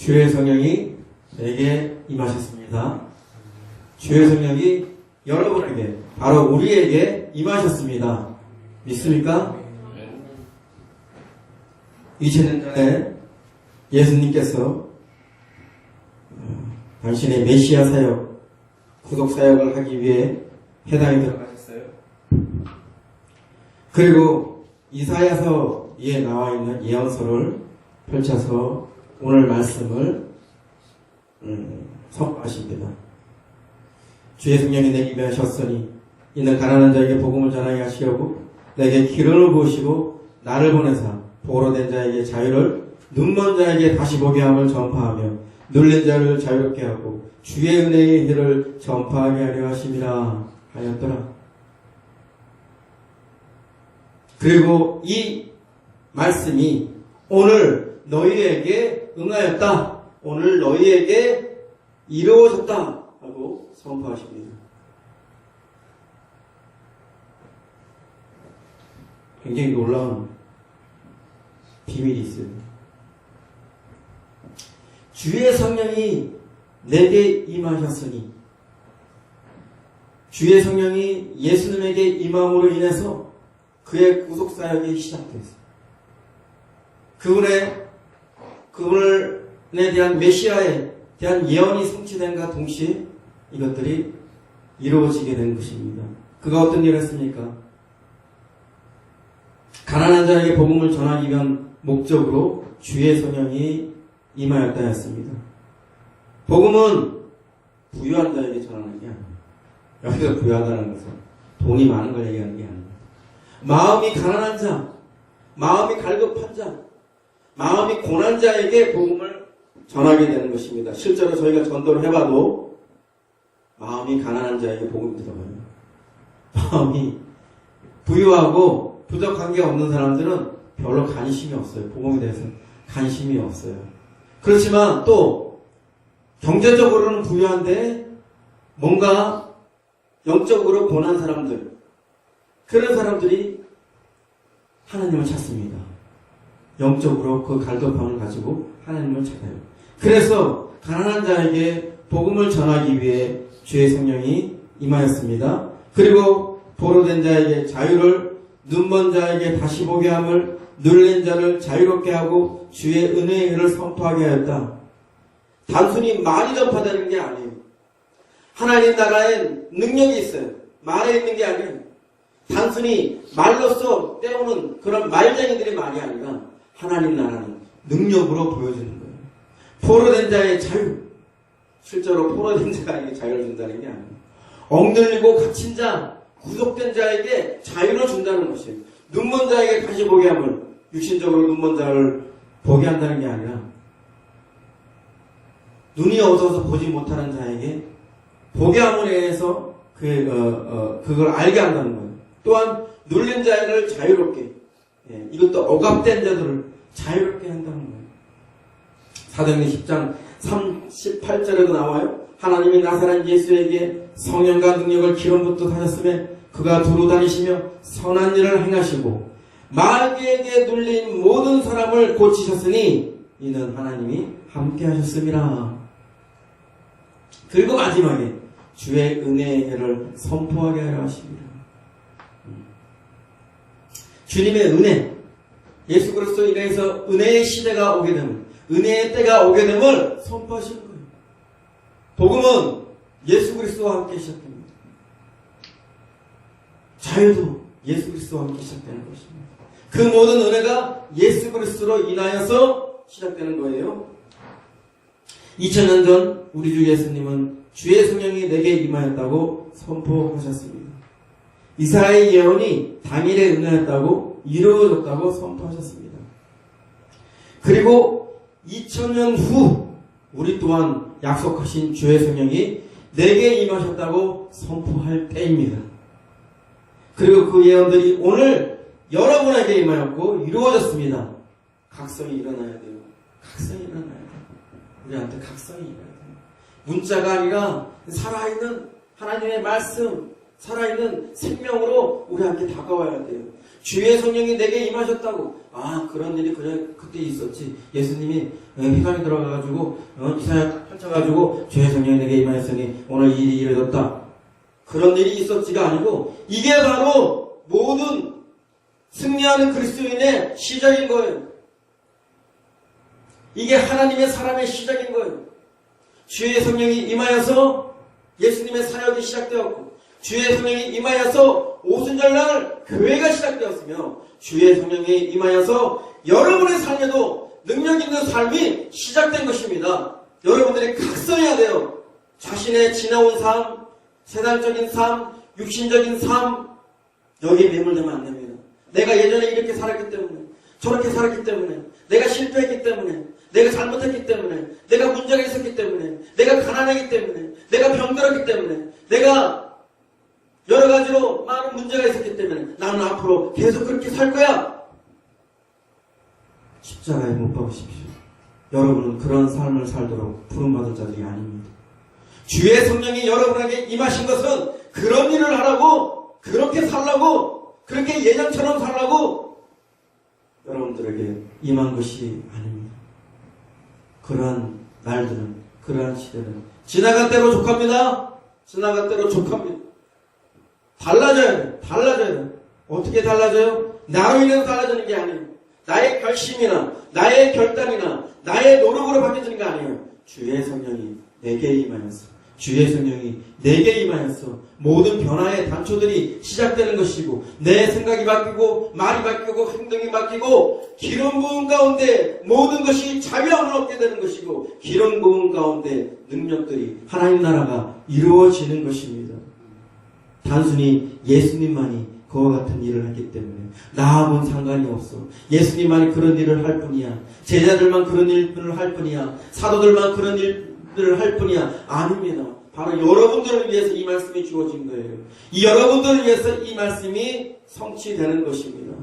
주의 성령이 내게 임하셨습니다. 주의 성령이 여러분에게 바로 우리에게 임하셨습니다. 믿습니까? 2000년 전에 예수님께서 어, 당신의 메시아 사역, 구속 사역을 하기 위해 해당에 들어가셨어요. 그리고 이사야서에 나와 있는 예언서를 펼쳐서 오늘 말씀을 음, 선포하십니다. 주의 성령이 내게 임하셨으니 이는 가난한 자에게 복음을 전하게 하시려고 내게 기름을 부으시고 나를 보내사 보로 된 자에게 자유를 눈먼 자에게 다시 보게 함을 전파하며 눌린 자를 자유롭게 하고 주의 은혜의 길을 전파하게 하려 하심이라 하였더라. 그리고 이 말씀이 오늘 너희에게 응하였다. 오늘 너희에게 이루어졌다. 하고 선포하십니다. 굉장히 놀라운 비밀이 있어요. 주의 성령이 내게 임하셨으니 주의 성령이 예수님에게 임함으로 인해서 그의 구속사역이 시작됐어요. 그분의, 그분에 대한 메시아에 대한 예언이 성취된과 동시에 이것들이 이루어지게 된 것입니다. 그가 어떤 일을 했습니까? 가난한 자에게 복음을 전하기 위한 목적으로 주의 성령이 임하였다 했습니다. 복음은 부유한 자에게 전하는 게 아닙니다. 여기서 부유하다는 것은 돈이 많은 걸 얘기하는 게 아닙니다. 마음이 가난한 자, 마음이 갈급한 자, 마음이 고난 자에게 복음을 전하게 되는 것입니다. 실제로 저희가 전도를 해봐도 마음이 가난한 자에게 복음이 들어가요. 마음이 부유하고 부족한 게 없는 사람들은 별로 관심이 없어요. 복음에 대해서 관심이 없어요. 그렇지만 또 경제적으로는 부유한데 뭔가 영적으로 고난 사람들 그런 사람들이 하나님을 찾습니다. 영적으로 그 갈급함을 가지고 하나님을 찾아요. 그래서 가난한 자에게 복음을 전하기 위해 주의 성령이 임하였습니다. 그리고 보로된 자에게 자유를 눈먼 자에게 다시 보게 함을 눌린 자를 자유롭게 하고 주의 은혜의 일을 선포하게 하였다. 단순히 말이 전파되는 게 아니에요. 하나님 나라엔 능력이 있어요. 말에 있는 게 아니에요. 단순히 말로써 때우는 그런 말쟁이들이 말이 아니라 하나님 나라는 능력으로 보여주는 거예요. 포로된 자의 자유. 실제로 포로된 자에게 자유를 준다는 게 아니에요. 엉들리고 갇힌 자, 구속된 자에게 자유를 준다는 것이에요. 눈먼 자에게 다시 보게 함을 육신적으로 눈먼 자를 보게 한다는 게 아니라 눈이 어두워서 보지 못하는 자에게 보게 함으로 인해서 그, 어, 어, 그걸 알게 한다는 거예요. 또한 눌린 자를 자유롭게 예, 이것도 억압된 자들을 자유롭게 한다는 거예요. 사도행전 10장 38절에도 나와요. 하나님이 나사란 예수에게 성령과 능력을 기름부터 하셨음에 그가 두루 다니시며 선한 일을 행하시고 마귀에게 눌린 모든 사람을 고치셨으니 이는 하나님이 함께 하셨음이라. 그리고 마지막에 주의 은혜의 해를 선포하게 하려 하십니다. 주님의 은혜, 예수 그리스도 인해서 은혜의 시대가 오게 되면, 은혜의 때가 오게 됨을 선포하시는 거예요. 복음은 예수 그리스도와 함께 시작됩니다. 자유도 예수 그리스도와 함께 시작되는 것입니다. 그 모든 은혜가 예수 그리스도로 인하여서 시작되는 거예요. 2000년 전 우리 주 예수님은 주의 성령이 내게 임하였다고 선포하셨습니다. 이사의 예언이 당일에 은혜였다고 이루어졌다고 선포하셨습니다. 그리고 2000년 후 우리 또한 약속하신 주의 성령이 내게 임하셨다고 선포할 때입니다. 그리고 그 예언들이 오늘 여러분에게 임하였고 이루어졌습니다. 각성이 일어나야 돼요. 각성이 일어나야 돼요. 우리한테 각성이 일어나야 돼요. 문자가 아니라 살아있는 하나님의 말씀, 살아있는 생명으로 우리한테 다가와야 돼요. 주의 성령이 내게 임하셨다고 아 그런 일이 그래 그때 있었지. 예수님이 어, 휘강에 들어가가지고 어, 이사야 펼쳐가지고 죄의 성령이 내게 임하였으니 오늘 이 일이 이루어졌다. 그런 일이 있었지가 아니고 이게 바로 모든 승리하는 그리스도인의 시작인 거예요. 이게 하나님의 사람의 시작인 거예요. 주의 성령이 임하여서 예수님의 사역이 시작되었고 주의 성령이 임하여서 오순절날 교회가 시작되었으며 주의 성령이 임하여서 여러분의 삶에도 능력 있는 삶이 시작된 것입니다. 여러분들이 각성해야 돼요. 자신의 지나온 삶, 세상적인 삶, 육신적인 삶 여기에 매몰되면 안 됩니다. 내가 예전에 이렇게 살았기 때문에 저렇게 살았기 때문에 내가 실패했기 때문에 내가 잘못했기 때문에 내가 문제가 있었기 때문에 내가 가난하기 때문에 내가 병들었기 때문에 내가 여러 가지로 많은 문제가 있었기 때문에 나는 앞으로 계속 그렇게 살 거야. 십자가에 못 박으십시오. 여러분은 그런 삶을 살도록 부름받은 자들이 아닙니다. 주의 성령이 여러분에게 임하신 것은 그런 일을 하라고 그렇게 살라고 그렇게 예전처럼 살라고 여러분들에게 임한 것이 아닙니다. 그러한 날들은 그러한 시대는 지나간 대로 족합니다. 지나간 대로 족합니다. 달라져야 돼. 어떻게 달라져요? 나로 인해서 달라지는 게 아니에요. 나의 결심이나 나의 결단이나 나의 노력으로 바뀌어지는 게 아니에요. 주의 성령이 내게 임하였어. 주의 성령이 내게 임하였어. 모든 변화의 단초들이 시작되는 것이고 내 생각이 바뀌고 말이 바뀌고 행동이 바뀌고 기름 부음 가운데 모든 것이 자유함을 얻게 되는 것이고 기름 부음 가운데 능력들이 하나님 나라가 이루어지는 것입니다. 단순히 예수님만이 그와 같은 일을 했기 때문에 나하고는 상관이 없어. 예수님만이 그런 일을 할 뿐이야. 제자들만 그런 일을 할 뿐이야. 사도들만 그런 일들을 할 뿐이야. 아닙니다. 바로 여러분들을 위해서 이 말씀이 주어진 거예요. 이 여러분들을 위해서 이 말씀이 성취되는 것입니다.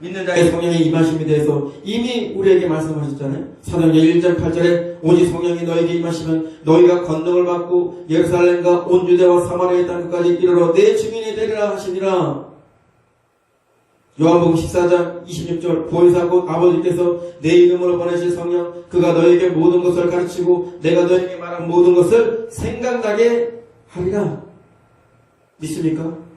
믿는 자의 성령의 임하심에 대해서 이미 우리에게 말씀하셨잖아요. 사도행전 1절 8절에 오직 성령이 너에게 임하시면 너희가 권능을 받고 예루살렘과 온 유대와 사마리아의 땅까지 이르러 내 증인이 되리라 하시니라. 요한복음 14장 26절 보혜사 곧 아버지께서 내 이름으로 보내실 성령 그가 너에게 모든 것을 가르치고 내가 너에게 말한 모든 것을 생각나게 하리라. 믿습니까?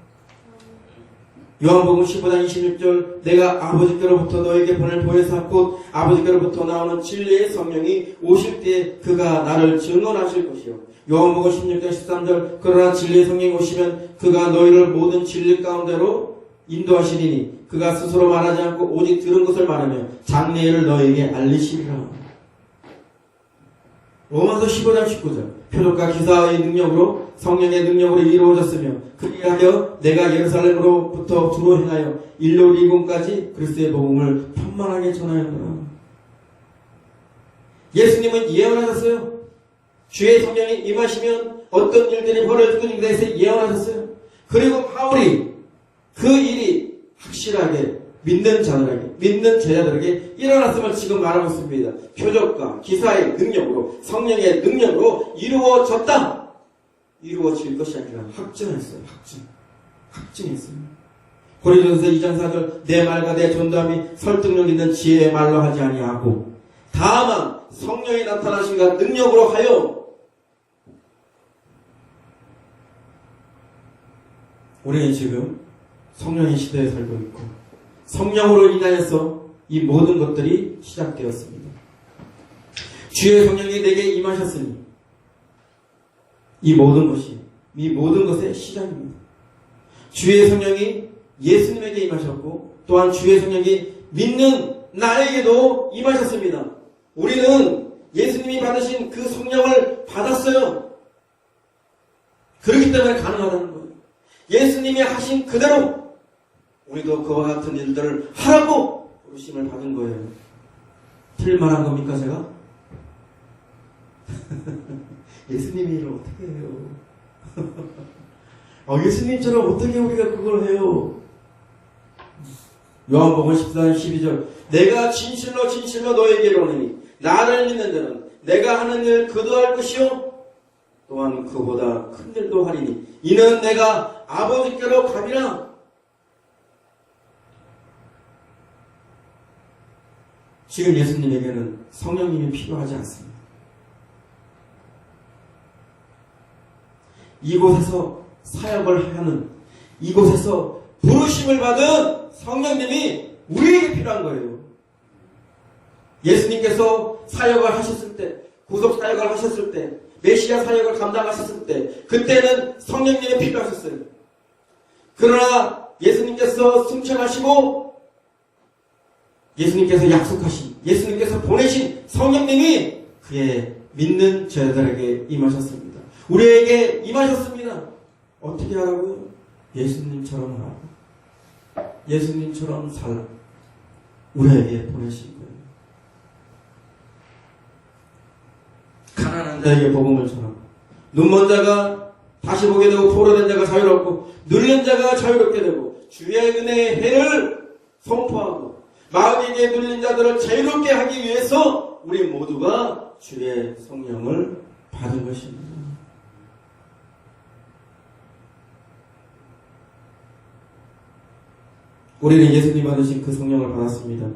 요한복음 15장 26절 내가 아버지께로부터 너에게 보낼 보혜사 곧 아버지께로부터 나오는 진리의 성령이 오실 때에 그가 나를 증언하실 것이요. 요한복음 16장 13절 그러나 진리의 성령이 오시면 그가 너희를 모든 진리 가운데로 인도하시리니 그가 스스로 말하지 않고 오직 들은 것을 말하며 장래일을 너에게 알리시리라 로마서 15장 19절 표적과 기사의 능력으로 성령의 능력으로 이루어졌으며 그리하여 내가 예루살렘으로부터 두로 행하여 일로 리곤까지 그리스도의 복음을 편만하게 전하였노라. 예수님은 예언하셨어요. 주의 성령이 임하시면 어떤 일들이 벌어질 것에 대해서 예언하셨어요. 그리고 바울이 그 일이 확실하게 믿는 자들에게, 믿는 제자들에게 일어났음을 지금 말하고 있습니다. 표적과 기사의 능력으로, 성령의 능력으로 이루어졌다! 이루어질 것이 아니라 확증했어요. 확증. 확증했어요. 고린도서 2장 4절 내 말과 내 전담이 설득력 있는 지혜의 말로 하지 아니하고 다만 성령이 나타나신가 능력으로 하여 우리는 지금 성령의 시대에 살고 있고 성령으로 인하여서 이 모든 것들이 시작되었습니다. 주의 성령이 내게 임하셨으니 이 모든 것이 이 모든 것의 시작입니다. 주의 성령이 예수님에게 임하셨고 또한 주의 성령이 믿는 나에게도 임하셨습니다. 우리는 예수님이 받으신 그 성령을 받았어요. 그렇기 때문에 가능하다는 거예요. 예수님이 하신 그대로 우리도 그와 같은 일들을 하라고 부르심을 받은 거예요. 틀만한 겁니까 제가? 예수님이 일을 어떻게 해요? 어, 예수님처럼 어떻게 우리가 그걸 해요? 요한복음 14장 12절 내가 진실로 진실로 너에게 이르노니 나를 믿는 자는 내가 하는 일 그도 할 것이요 또한 그보다 큰 일도 하리니 이는 내가 아버지께로 가리라 지금 예수님에게는 성령님이 필요하지 않습니다. 이곳에서 사역을 하는 이곳에서 부르심을 받은 성령님이 우리에게 필요한 거예요. 예수님께서 사역을 하셨을 때, 구속 사역을 하셨을 때, 메시아 사역을 감당하셨을 때, 그때는 성령님이 필요하셨어요. 그러나 예수님께서 승천하시고 예수님께서 약속하신, 예수님께서 보내신 성령님이 그의 믿는 제자들에게 임하셨습니다. 우리에게 임하셨습니다. 어떻게 하라고요? 예수님처럼 하라고. 예수님처럼 살라. 우리에게 보내신 거예요. 가난한 자에게 복음을 전하고, 눈먼 자가 다시 보게 되고, 포로된 자가 자유롭고, 눌린 자가 자유롭게 되고, 주의 은혜의 해를 선포하고, 마음에게 눌린 자들을 자유롭게 하기 위해서 우리 모두가 주의 성령을 받은 것입니다. 우리는 예수님 받으신 그 성령을 받았습니다.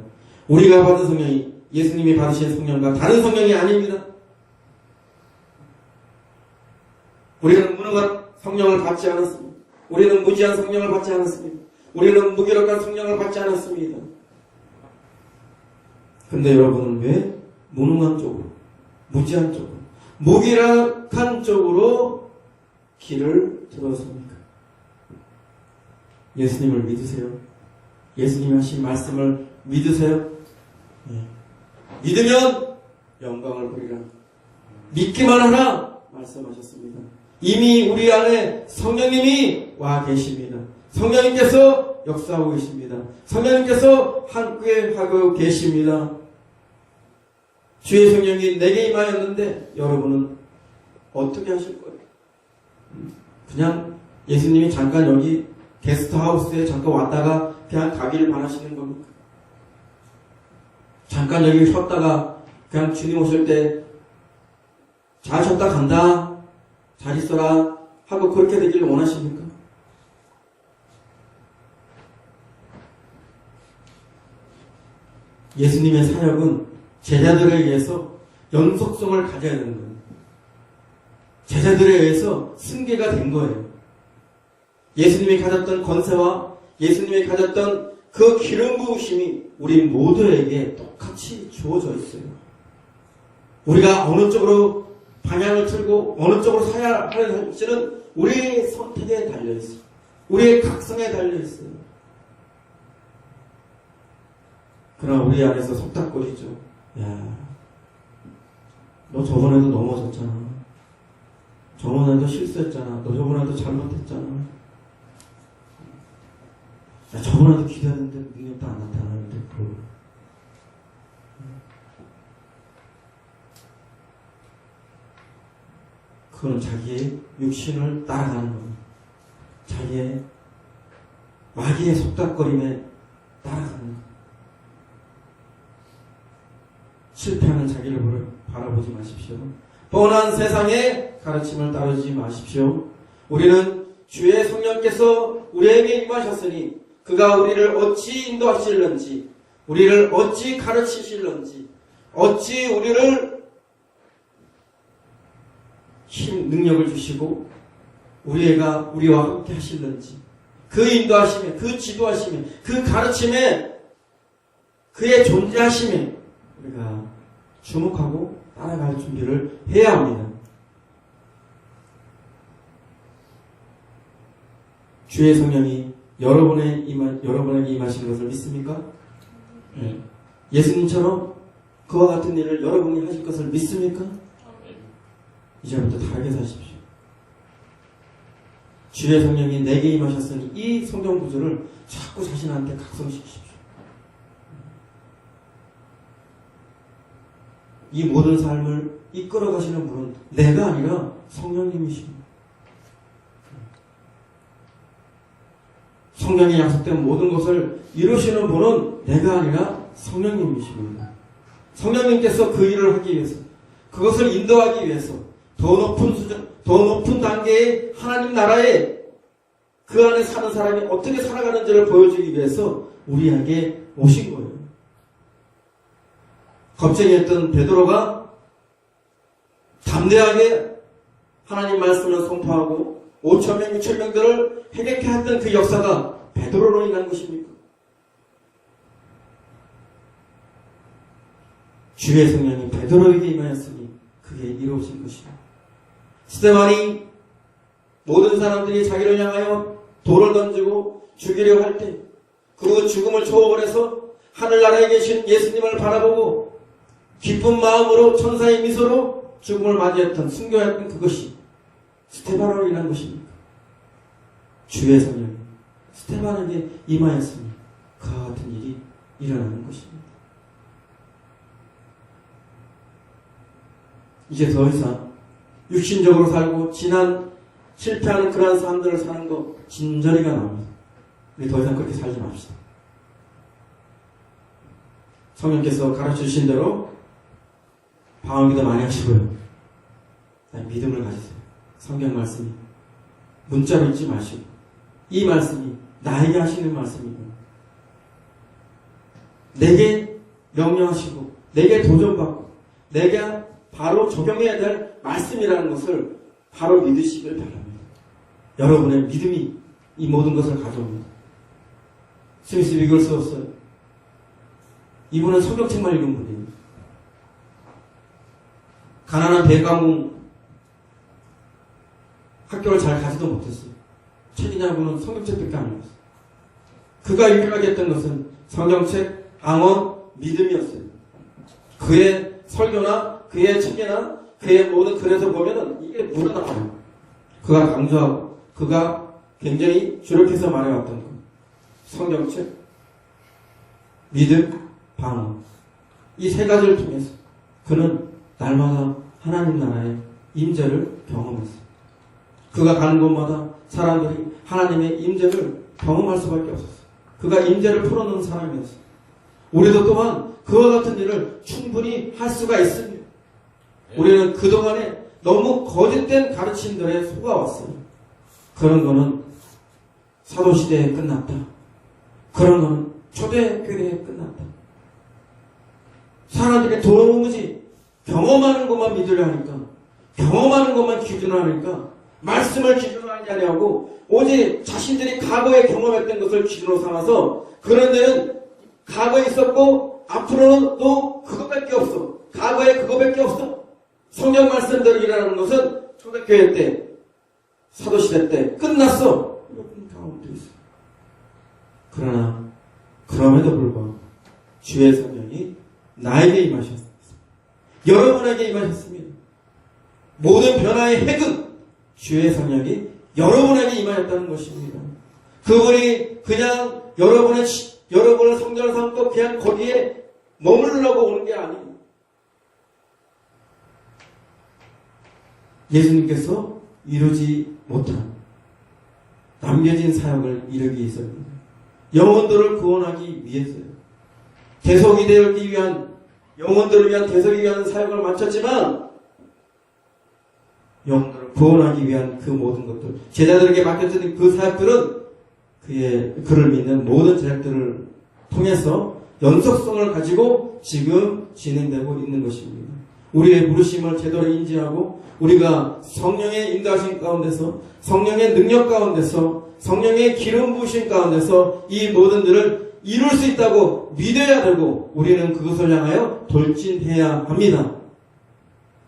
우리가 받은 성령이 예수님이 받으신 성령과 다른 성령이 아닙니다. 우리는 무능한 성령을 받지 않았습니다. 우리는 무지한 성령을 받지 않았습니다. 우리는 무기력한 성령을 받지 않았습니다. 근데 여러분은 왜 무능한 쪽으로, 무지한 쪽으로, 무기력한 쪽으로 길을 들었습니까? 예수님을 믿으세요. 예수님이 하신 말씀을 믿으세요. 예. 믿으면 영광을 보리라. 믿기만 하라 말씀하셨습니다. 이미 우리 안에 성령님이 와 계십니다. 성령님께서 역사하고 계십니다. 성령님께서 함께 하고 계십니다. 주의 성령이 내게 임하였는데 여러분은 어떻게 하실 거예요? 그냥 예수님이 잠깐 여기 게스트하우스에 잠깐 왔다가 그냥 가기를 바라시는 겁니까? 잠깐 여기 쉬었다가 그냥 주님 오실 때 잘 쉬었다 간다 잘 있어라 하고 그렇게 되기를 원하십니까? 예수님의 사역은 제자들에 의해서 연속성을 가져야 되는 거예요. 제자들에 의해서 승계가 된 거예요. 예수님이 가졌던 권세와 예수님이 가졌던 그 기름 부으심이 우리 모두에게 똑같이 주어져 있어요. 우리가 어느 쪽으로 방향을 틀고 어느 쪽으로 서야 하는지는 우리의 선택에 달려 있어요. 우리의 각성에 달려 있어요. 그러나 우리 안에서 속닥거리죠. 야, 너 저번에도 넘어졌잖아. 저번에도 실수했잖아. 너 저번에도 잘못했잖아. 야, 저번에도 기도했는데 능력도 안 나타나는데 그 그건 자기의 육신을 따라가는 겁니다. 자기의 마귀의 속닥거림에 따라가는 겁니다. 실패하는 자기를 바라보지 마십시오. 뻔한 세상의 가르침을 따르지 마십시오. 우리는 주의 성령께서 우리에게 임하셨으니 그가 우리를 어찌 인도하실는지, 우리를 어찌 가르치실는지, 어찌 우리를 힘, 능력을 주시고, 우리가 우리와 함께 하실는지, 그 인도하심에, 그 지도하심에, 그 가르침에, 그의 존재하심에, 우리가 주목하고 따라갈 준비를 해야 합니다. 주의 성령이 여러분의 임하, 여러분에게 임하시는 것을 믿습니까? 네. 예수님처럼 그와 같은 일을 여러분이 하실 것을 믿습니까? 이제부터 다르게 사십시오. 주의 성령이 내게 임하셨으니 이 성경 구절을 자꾸 자신한테 각성시키십시오. 이 모든 삶을 이끌어 가시는 분은 내가 아니라 성령님이십니다. 성령이 약속된 모든 것을 이루시는 분은 내가 아니라 성령님이십니다. 성령님께서 그 일을 하기 위해서, 그것을 인도하기 위해서, 더 높은 수준, 더 높은 단계의 하나님 나라에 그 안에 사는 사람이 어떻게 살아가는지를 보여주기 위해서 우리에게 오신 거예요. 겁쟁이였던 베드로가 담대하게 하나님 말씀을 선포하고 5천 명, 6천 명들을 해결케 했던 그 역사가 베드로로 인한 것입니까? 주의 성령이 베드로에게 임하였으니 그게 이루어진 것이다. 스테반이 모든 사람들이 자기를 향하여 돌을 던지고 죽이려 할 때, 그리고 죽음을 초월해서 하늘나라에 계신 예수님을 바라보고 기쁜 마음으로 천사의 미소로 죽음을 맞이했던 순교했던 그것이 스테반으로 인한 것입니까? 주의 성령이 스테반에게 임하였으니 그와 같은 일이 일어나는 것입니다. 이제 더 이상 육신적으로 살고 지난 실패하는 그러한 사람들을 사는 거 진저리가 나옵니다. 우리 더 이상 그렇게 살지 맙시다. 성령께서 가르쳐 주신 대로 방언기도 많이 하시고요. 믿음을 가지세요. 성경 말씀이 문자로 읽지 마시고 이 말씀이 나에게 하시는 말씀이고 내게 명령하시고 내게 도전받고 내가 바로 적용해야 될 말씀이라는 것을 바로 믿으시길 바랍니다. 여러분의 믿음이 이 모든 것을 가져옵니다. 스미스 이걸 썼어요. 이분은 성경책만 읽은 분이에요. 가난한 배가문 학교를 잘 가지도 못했어요. 책이냐고는 성경책밖에 안 읽었어요. 그가 읽으라고 했던 것은 성경책, 방언, 믿음이었어요. 그의 설교나 그의 책이나 그의 모든 글에서 보면은 이게 묻어나와요. 그가 강조하고 그가 굉장히 주력해서 말해왔던 것. 성경책, 믿음, 방언. 이 세 가지를 통해서 그는 날마다 하나님 나라의 임재를 경험했어요. 그가 가는 곳마다 사람들이 하나님의 임재를 경험할 수밖에 없었어요. 그가 임재를 풀어놓은 사람이었어요. 우리도 또한 그와 같은 일을 충분히 할 수가 있습니다. 우리는 그동안에 너무 거짓된 가르침들에 속아왔어요. 그런 거는 사도시대에 끝났다. 그런 거는 초대교회에 끝났다. 사람들이 도무지 경험하는 것만 믿으려 하니까, 경험하는 것만 기준으로 하니까, 말씀을 기준으로 아니하고, 오직 자신들이 과거에 경험했던 것을 기준으로 삼아서, 그런 데는 과거에 있었고, 앞으로는 또 그것밖에 없어. 과거에 그것밖에 없어. 성경 말씀대로 일하는 것은 초대교회 때, 사도시대 때 끝났어. 그러나 그럼에도 불구하고 주의 성령이 나에게 임하셨습니다. 여러분에게 임하셨습니다. 모든 변화의 핵은 주의 성령이 여러분에게 임하였다는 것입니다. 그분이 그냥 여러분의 여러분을 성전을 삼고 그냥 거기에 머무르려고 오는 게 아니에요. 예수님께서 이루지 못한 남겨진 사역을 이루기 위해서입니다. 영혼들을 구원하기 위해서요. 대속이 되기 위한 영혼들을 위한 대속이 위한 사역을 마쳤지만 영혼들을 구원하기 위한 그 모든 것들 제자들에게 맡겨진 그 사역들은 그의 그를 믿는 모든 제자들을 통해서 연속성을 가지고 지금 진행되고 있는 것입니다. 우리의 부르심을 제대로 인지하고 우리가 성령의 인도하신 가운데서 성령의 능력 가운데서 성령의 기름 부으신 가운데서 이 모든 일을 이룰 수 있다고 믿어야 되고 우리는 그것을 향하여 돌진해야 합니다.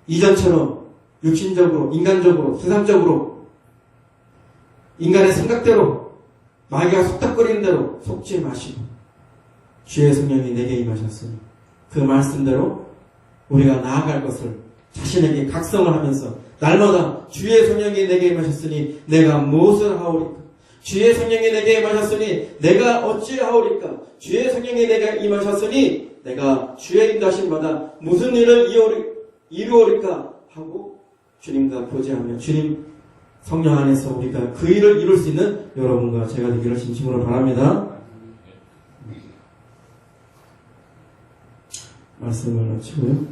이전처럼 육신적으로 인간적으로 세상적으로 인간의 생각대로 마귀가 속닥거리는 대로 속지 마시고 주의 성령이 내게 임하셨으니 그 말씀대로 우리가 나아갈 것을 자신에게 각성을 하면서 날마다 주의 성령이 내게 임하셨으니 내가 무엇을 하오리까? 주의 성령이 내게 임하셨으니 내가 어찌하오리까? 주의 성령이 내게 임하셨으니 내가 주의 인도하심마다 무슨 일을 이루오리까? 하고 주님과 교제하며 주님 성령 안에서 우리가 그 일을 이룰 수 있는 여러분과 제가 되기를 진심으로 바랍니다. 말씀을 마치고요.